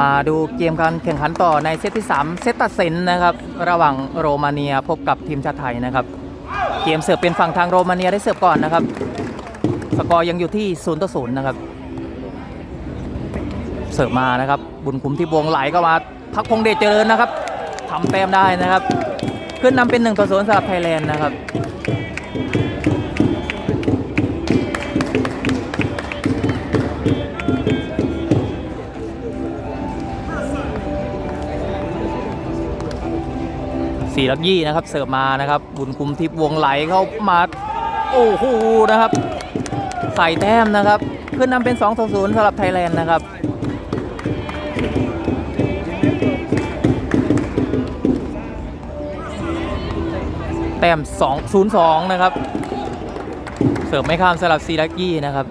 มาดูเกมการแข่งขันต่อในเซตที่ 3 เซตตัดสินนะครับ ระหว่างโรมาเนียพบกับทีมชาติไทยนะครับ เกมเสิร์ฟเป็นฝั่งทางโรมาเนียได้เสิร์ฟก่อนนะครับ สกอร์ยังอยู่ที่0ต่อ0นะครับ เสิร์ฟมานะครับ บุญคุ้มที่วงไหลก็มาพักพงเดชเจริญนะครับทำแต้มได้นะครับ ขึ้นนำเป็น1ต่อ0สำหรับไทยแลนด์นะครับ ลักยี่นะครับเสิร์ฟมานะครับ บุญคุมทิพย์วงไหลเข้ามาโอ้โหนะครับ ใส่แต้มนะครับ ขึ้นนำเป็น2ต่อ0สำหรับไทยแลนด์นะครับแต้ม2 0 2 นะครับ เสิร์ฟไม่ข้ามสำหรับซีลักยี่นะครับ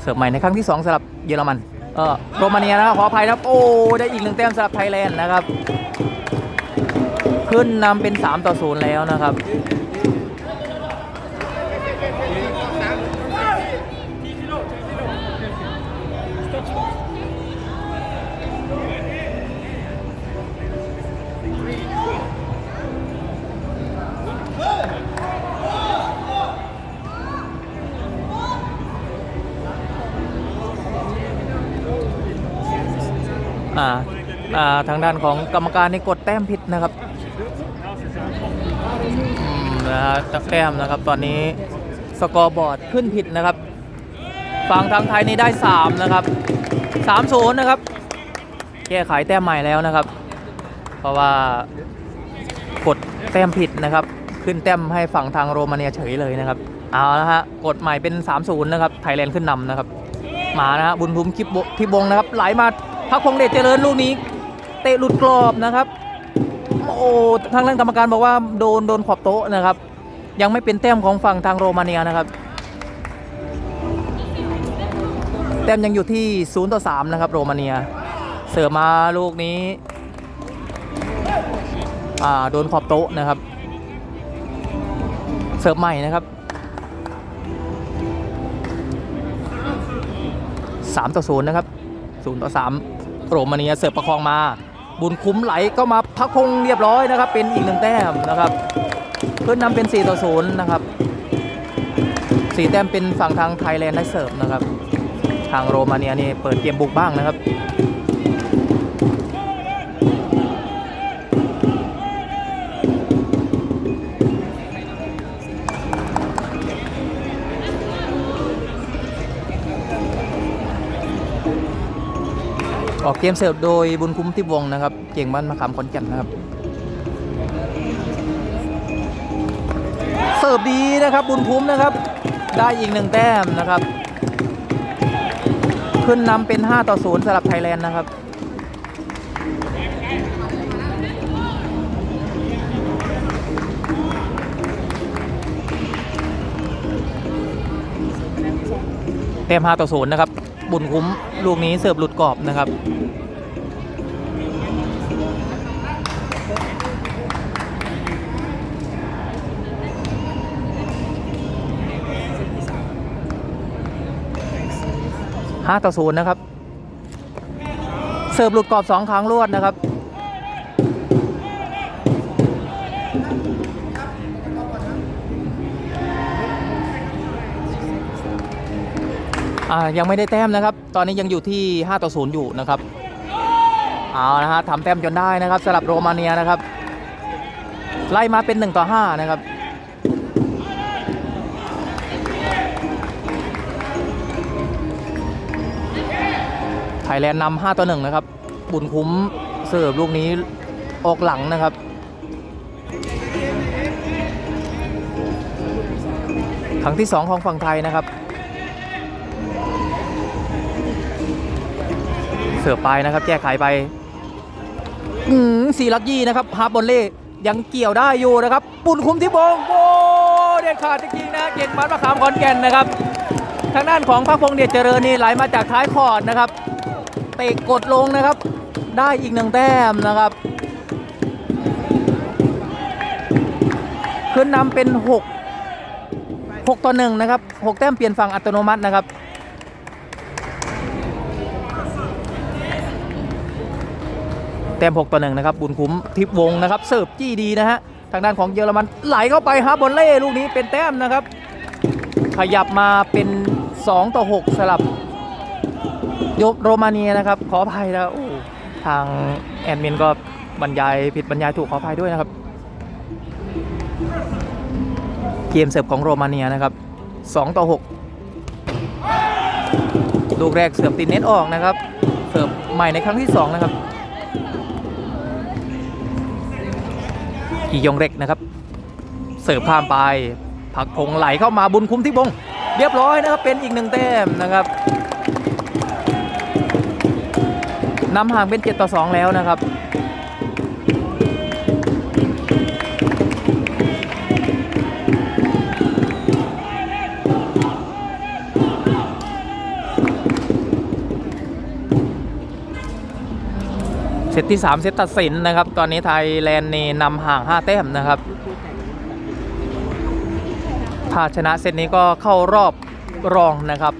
เสิร์ฟใหม่ในครั้งที่ 2สำหรับเยอรมัน เออโรมาเนียนะครับขออภัยนะครับ โอ้ ได้อีกหนึ่งแต้มสำหรับไทยแลนด์นะครับ ขึ้นนำเป็น 3 ต่อ 0 แล้วนะครับอ่าอ่าทางด้านของกรรมการนี่กดแต้มผิดนะครับ นะฮะแต้มนะครับตอนนี้สกอร์บอร์ดขึ้นผิดนะครับ ฝั่งทางไทยนี่ได้ 3 นะครับ3 0นะครับ แก้ไขแต้มใหม่แล้วนะครับ เพราะว่ากดแต้มผิดนะครับ ขึ้นแต้มให้ฝั่งทางโรมาเนียเฉยเลยนะครับ เอาละฮะกดใหม่เป็น 3-0นะครับ ไทยแลนด์ขึ้นนำนะครับ มานะฮะบุญทุมคลิปที่บงนะครับ ไหลมาพักพงเดชเจริญลูกนี้ เตะหลุดกรอบนะครับ โอ้ทางด้านกรรมการบอกว่าโดนโดนขอบโต๊ะนะครับ ยังไม่เป็นแต้มของฝั่งทางโรมาเนียนะครับ แต้มยังอยู่ที่0ต่อ3นะครับ โรมาเนีย เสิร์ฟมาลูกนี้อ่าโดนขอบโต๊ะนะครับ เสิร์ฟใหม่นะครับ3ต่อ0นะครับ0ต่อ3โรมาเนียเสิร์ฟประคองมา บุญคุ้มไหลก็มาพักพงเรียบร้อยนะครับ เป็นอีกหนึ่งแต้มนะครับ เพื่อนนำเป็น 4 ต่อ0นะครับ4แต้มเป็นฝั่งทางไทยแลนด์ได้เสิร์ฟนะครับ ทางโรมาเนียนี่เปิดเกมบุกบ้างนะครับ ออกเกมเสิร์ฟโดยบุญคุ้มทิพวงนะครับ เก่งบ้านมะขามขอนแก่นนะครับ เสิร์ฟดีนะครับบุญคุ้มนะครับ ได้อีกหนึ่งแต้มนะครับ ขึ้นนำเป็น 5 ต่อ 0สำหรับไทยแลนด์นะครับเต็ม5ต่อ 0 นะครับ บุญคุ้ม ลูกนี้เสิร์ฟหลุดกรอบนะครับ ห้าต่อศูนย์นะครับ เสิร์ฟหลุดกรอบสองครั้งรวดนะครับ ยังไม่ได้แต้มนะครับ ตอนนี้ยังอยู่ที่5ต่อ0อยู่นะครับเอานะฮะทำแต้มจนได้นะครับสำหรับโรมาเนียนะครับ ไล่มาเป็น1ต่อ5นะครับไทยแลนด์นำ5ต่อ1นะครับ บุญคุ้มเสิร์ฟลูกนี้ออกหลังนะครับครั้งที่ 2 ของฝั่งไทยนะครับ เสิร์ฟไปนะครับ แก้ไขไปอืมสีลักยี่นะครับฮาร์บอลเล่ยังเกี่ยวได้อยู่นะครับ ปุ่นคุมที่บงโอ้เด็ดขาดจริงๆนะเก่งมันมะขามขอนแก่นนะครับ ทางด้านของพักพงษ์เดชเจริญนี่ไหลมาจากท้ายคอร์ดนะครับเตะกดลงนะครับ ได้อีกหนึ่งแต้มนะครับขึ้นนำเป็น 6 6 ต่อ 1 นะครับ 6 แต้มเปลี่ยนฝั่งอัตโนมัตินะครับ แต้ม6ต่อ1นะครับบุญคุ้มทิพวงนะครับเสิร์ฟจี้ดีนะฮะทางด้านของเยอรมันไหลเข้าไปฮาบอลเล่ลูกนี้เป็นแต้มนะครับ ขยับมาเป็น 2 ต่อ 6 สลับยกโรมาเนียนะครับ ขออภัยนะโอ้ทางแอดมินก็บรรยายผิดบรรยายถูกขออภัยด้วยนะครับ เกมเสิร์ฟของโรมาเนียนะครับ 2 ต่อ 6 ลูกแรกเสิร์ฟติดเน็ตออกนะครับ เสิร์ฟใหม่ในครั้งที่ 2 นะครับ อียงเร็กนะครับ เสิร์ฟข้ามไป ผักพงไหลเข้ามาบุญคุ้มที่บง เรียบร้อยนะครับเป็นอีกหนึ่งแต้มนะครับนำห่างเป็น 7 ต่อ 2 แล้วนะครับ เซตที่ 3 เซตตัดสินนะครับ ตอนนี้ไทยแลนด์นี่นำห่าง 5 แต้มนะครับ ถ้าชนะเซตนี้ก็เข้ารอบรองนะครับ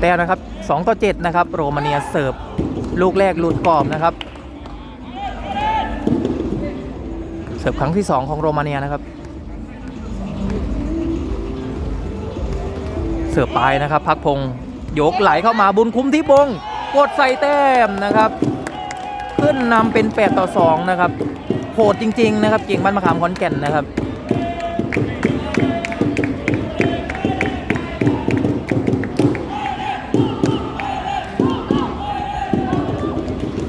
แต้มนะครับ 2 ต่อ 7 นะครับ โรมาเนียเสิร์ฟลูกแรกหลุดกรอบนะครับ เสิร์ฟครั้งที่ 2 ของโรมาเนียนะครับ เสิร์ฟไปนะครับ พักพงศ์ยกไหลเข้ามาบุญคุ้มที่บงกดใส่แต้มนะครับ ขึ้นนำเป็น 8 ต่อ 2 นะครับโหดจริง ๆ นะครับ เก่งบ้านมะขามขอนแก่นนะครับ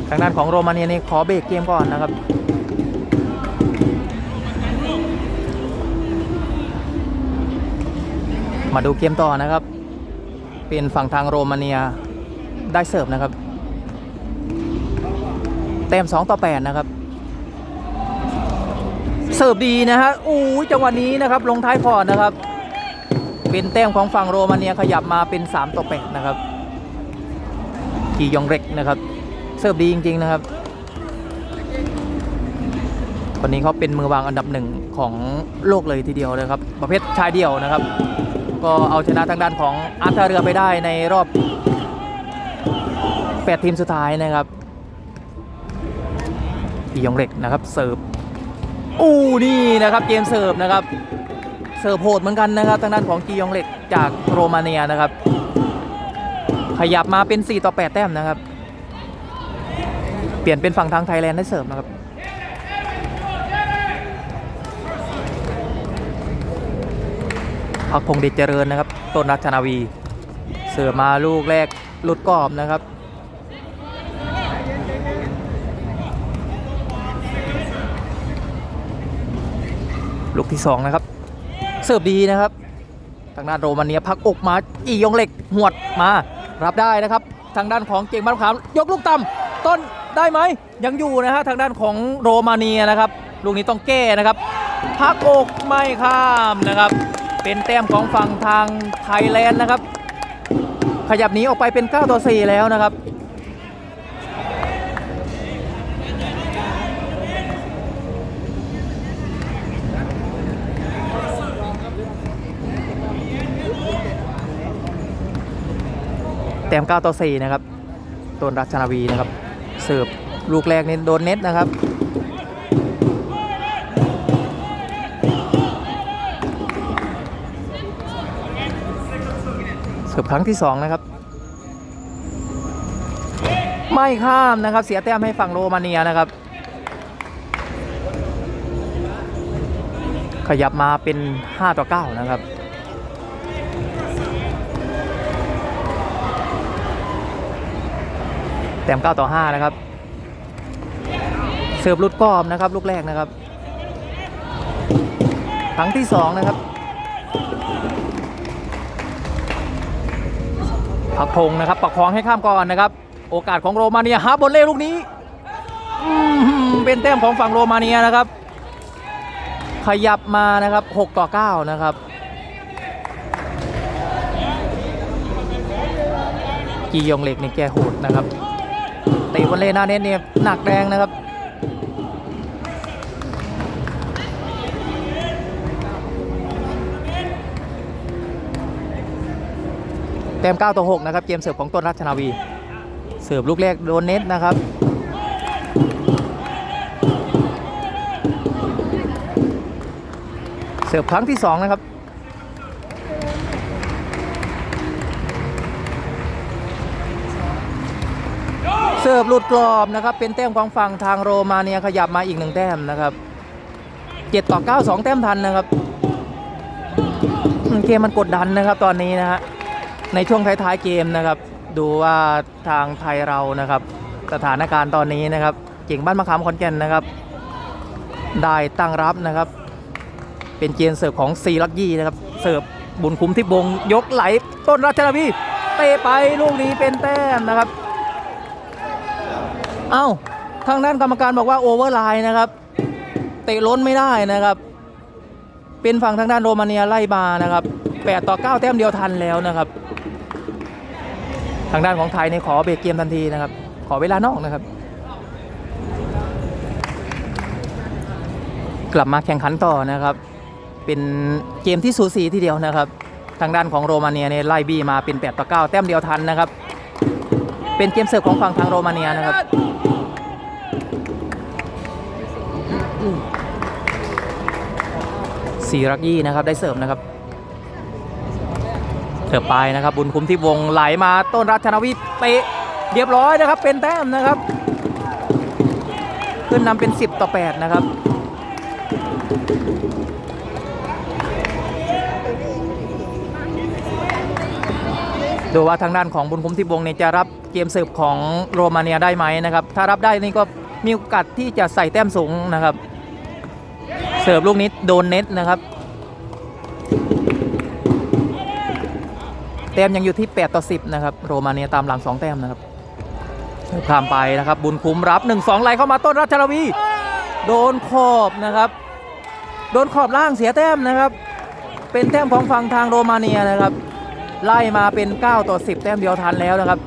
ทางด้านของโรมาเนียนี่ขอเบรกเกมก่อนนะครับ มาดูเกมต่อนะครับ เป็นฝั่งทางโรมาเนียได้เสิร์ฟนะครับแต้ม2ต่อ8นะครับ เสิร์ฟดีนะฮะอู้ยจังหวะนี้นะครับ ลงท้ายคอร์ดนะครับ เป็นแต้มของฝั่งโรมาเนียขยับมาเป็น 3 ต่อ 8 นะครับ กียองเร็กนะครับ เสิร์ฟดีจริง ๆ นะครับคนนี้เขาเป็นมือวางอันดับหนึ่งของโลกเลยทีเดียวนะครับ ประเภทชายเดี่ยวนะครับ ก็เอาชนะทางด้านของอาร์ตาเรือไปได้ในรอบ 8 ทีมสุดท้ายนะครับกียองเร็กนะครับเสิร์ฟอู้นี่นะครับเกมเสิร์ฟนะครับเสิร์ฟโหดเหมือนกันนะครับทางด้านของกียองเล็กจากโรมาเนียนะครับ ขยับมาเป็น 4 ต่อ 8 แต้มนะครับ เปลี่ยนเป็นฝั่งทางไทยแลนด์ได้เสิร์ฟนะครับ พักพงเดชเจริญนะครับ ต้นรัชนาวี เสิร์ฟมาลูกแรกหลุดกรอบนะครับลูกที่ 2 นะครับ เสิร์ฟดีนะครับ ทางด้านโรมาเนียพักอกมาอียงเหล็กหวดมา รับได้นะครับ ทางด้านของเก่งบ้านขาม ยกลูกต่ำต้นได้ไหมยังอยู่นะฮะทางด้านของโรมาเนียนะครับ ลูกนี้ต้องแก้นะครับ พักอกไม่ข้ามนะครับ เป็นแต้มของฝั่งทางไทยแลนด์นะครับ ขยับหนีออกไปเป็น 9 ต่อ 4 แล้วนะครับแต้ม9ต่อ4นะครับ ต้นรัชนาวีนะครับ เสิร์ฟลูกแรกนี่โดนเน็ตนะครับ เสิร์ฟครั้งที่2นะครับ ไม่ข้ามนะครับ เสียแต้มให้ฝั่งโรมาเนียนะครับ ขยับมาเป็น 5 ต่อ 9 นะครับแต้ม9ต่อ 5 นะครับ เสิร์ฟลุดกรอบนะครับ ลูกแรกนะครับ ครั้งที่ 2 นะครับ พักพงนะครับประคองให้ข้ามก่อนนะครับ โอกาสของโรมาเนียฮาบอลเล่ลูกนี้เป็นแต้มของฝั่งโรมาเนียนะครับ ขยับมานะครับ 6 ต่อ 9 นะครับ กียองเหล็กนี่แกโหดนะครับเตะบอลเล่หน้าเน็ตเนี่ยหนักแรงนะครับ ต้ม9ต่อ6นะครับเกมเสิร์ฟของต้นรัชนาวี เสิร์ฟลูกแรกโดนเน็ตนะครับเสิร์ฟครั้งที่2นะครับเสิร์ฟหลุดกรอบนะครับ เป็นแต้มของฝั่งทางโรมาเนียขยับมาอีกหนึ่งแต้มนะครับ7ต่อ9 2 แต้มทันนะครับเกมมันกดดันนะครับตอนนี้นะฮะ ในช่วงท้ายๆเกมนะครับ ดูว่าทางไทยเรานะครับ สถานการณ์ตอนนี้นะครับเก่งบ้านมะขามขอนแก่นนะครับ ได้ตั้งรับนะครับ เป็นเกมเสิร์ฟของซีลักยี่นะครับเสิร์ฟบุญคุ้มที่บงยกไหลต้นราชนาวีเตะไปลูกนี้เป็นแต้มนะครับ เอ้าทางด้านกรรมการบอกว่าโอเวอร์ไลน์นะครับ เตะล้นไม่ได้นะครับ เป็นฝั่งทางด้านโรมาเนียไล่มานะครับ8ต่อ9แต้มเดียวทันแล้วนะครับ ทางด้านของไทยในยขอเบรกเกมทันทีนะครับ ขอเวลานอกนะครับ กลับมาแข่งขันต่อนะครับ เป็นเกมที่สูสีทีเดียวนะครับ ทางด้านของโรมาเนียเนี่ยไล่บี้มาเป็น8ต่อ9แต้มเดียวทันนะครับ เป็นเกมเสิร์ฟของฝั่งทางโรมาเนียนะครับสีรักยี่นะครับได้เสิร์ฟนะครับ เสิร์ฟไปนะครับ บุญคุ้มที่วงไหลมาต้นรัชนาวิทย์เตะเรียบร้อยนะครับ เป็นแต้มนะครับ ขึ้นนำเป็น 10 ต่อ 8 นะครับดูว่าทางด้านของบุญคุ้มที่วงเนี่ยจะรับเกมเสิร์ฟของโรมาเนียได้ไหมนะครับ ถ้ารับได้นี่ก็มีโอกาสที่จะใส่แต้มสูงนะครับ เสิร์ฟลูกนี้โดนเน็ตนะครับ แต้มยังอยู่ที่ 8 ต่อ 10 นะครับ โรมาเนียตามหลัง 2 แต้มนะครับข้ามไปนะครับ บุญคุ้มรับ 1-2ไหลเข้ามาต้นรัชนาวี โดนขอบนะครับ โดนขอบล่างเสียแต้มนะครับ เป็นแต้มของฝั่งทางโรมาเนียนะครับ ไล่มาเป็น 9 ต่อ 10 แต้มเดียวทันแล้วนะครับ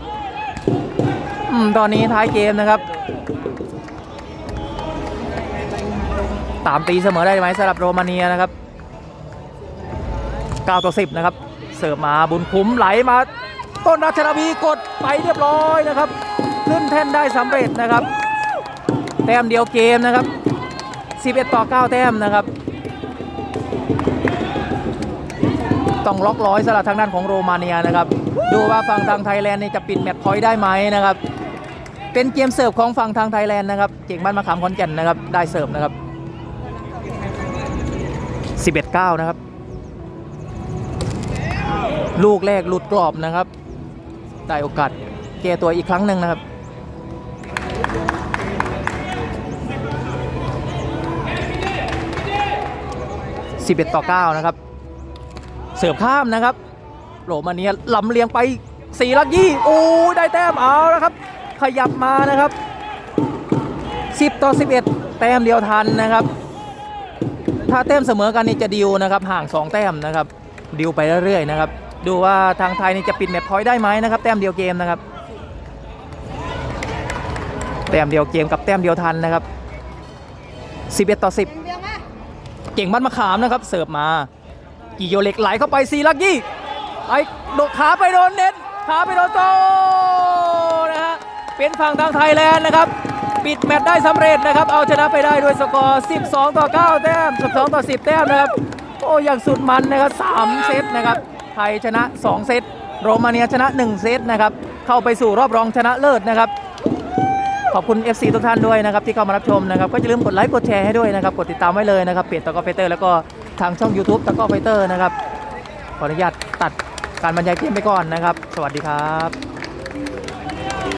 อตอนนี้ท้ายเกมนะครับตามตีเสมอได้ไหมสำหรับโรมาเนียนะครับ 9 ต่อ 10 นะครับ เสิร์ฟมาบุญคุ้มไหลมา ต้นราชนาวีกดไปเรียบร้อยนะครับ ขึ้นแท่นได้สำเร็จนะครับ แต้มเดียวเกมนะครับ 11 ต่อ 9 แต้มนะครับ ต้องล็อกร้อยสำหรับทางด้านของโรมาเนียนะครับ ดูว่าฝั่งทางไทยแลนด์นี่จะปิดแมตช์พอยต์ได้ไหมนะครับ เป็นเกมเสิร์ฟของฝั่งทางไทยแลนด์นะครับเก่งบ้านมะขามขอนแก่นนะครับได้เสิร์ฟนะครับ 11 9 นะครับ ลูกแรกหลุดกรอบนะครับ ได้โอกาสแก้ตัวอีกครั้งหนึ่งนะครับ 11 ต่อ 9 นะครับ เสิร์ฟข้ามนะครับโรมาเนียลำเลียงไปสีลักยี่โอ้ได้แต้มเอาแล้วครับ ขยับมานะครับ 10 ต่อ 11 แต้มเดียวทันนะครับ ถ้าแต้มเสมอกันนี่จะดิวนะครับ ห่าง 2 แต้มนะครับ ดิวไปเรื่อยๆนะครับ ดูว่าทางไทยนี่จะปิดแมตช์พอยต์ได้ไหมนะครับแต้มเดียวเกมนะครับ แต้มเดียวเกมกับแต้มเดียวทันนะครับ11ต่อ10 เก่งบ้านมะขามนะครับเสิร์ฟมากิโยเล็กไหลเข้าไปซีลักยี่ไอ้โดดขาไปโดนเน็ตขาไปโดนโตนะฮะเป็นฝั่งทางไทยแลนด์นะครับ ปิดแมตช์ได้สำเร็จนะครับ เอาชนะไปได้ด้วยสกอร์ 12 ต่อ 9 แต้ม 12 ต่อ 10 แต้มนะครับ โอ้อย่างสุดมันนะครับ 3 เซตนะครับ ไทยชนะ 2 เซต โรมาเนียชนะ 1 เซตนะครับ เข้าไปสู่รอบรองชนะเลิศนะครับ ขอบคุณ FC ทุกท่านด้วยนะครับ ที่เข้ามารับชมนะครับ ก็อย่าลืมกดไลค์กดแชร์ให้ด้วยนะครับ กดติดตามไว้เลยนะครับเพจตะกอไฟเตอร์แล้วก็ทางช่อง YouTube ตะกอไฟเตอร์นะครับ ขออนุญาตตัดการบรรยายเกมไปก่อนนะครับ สวัสดีครับ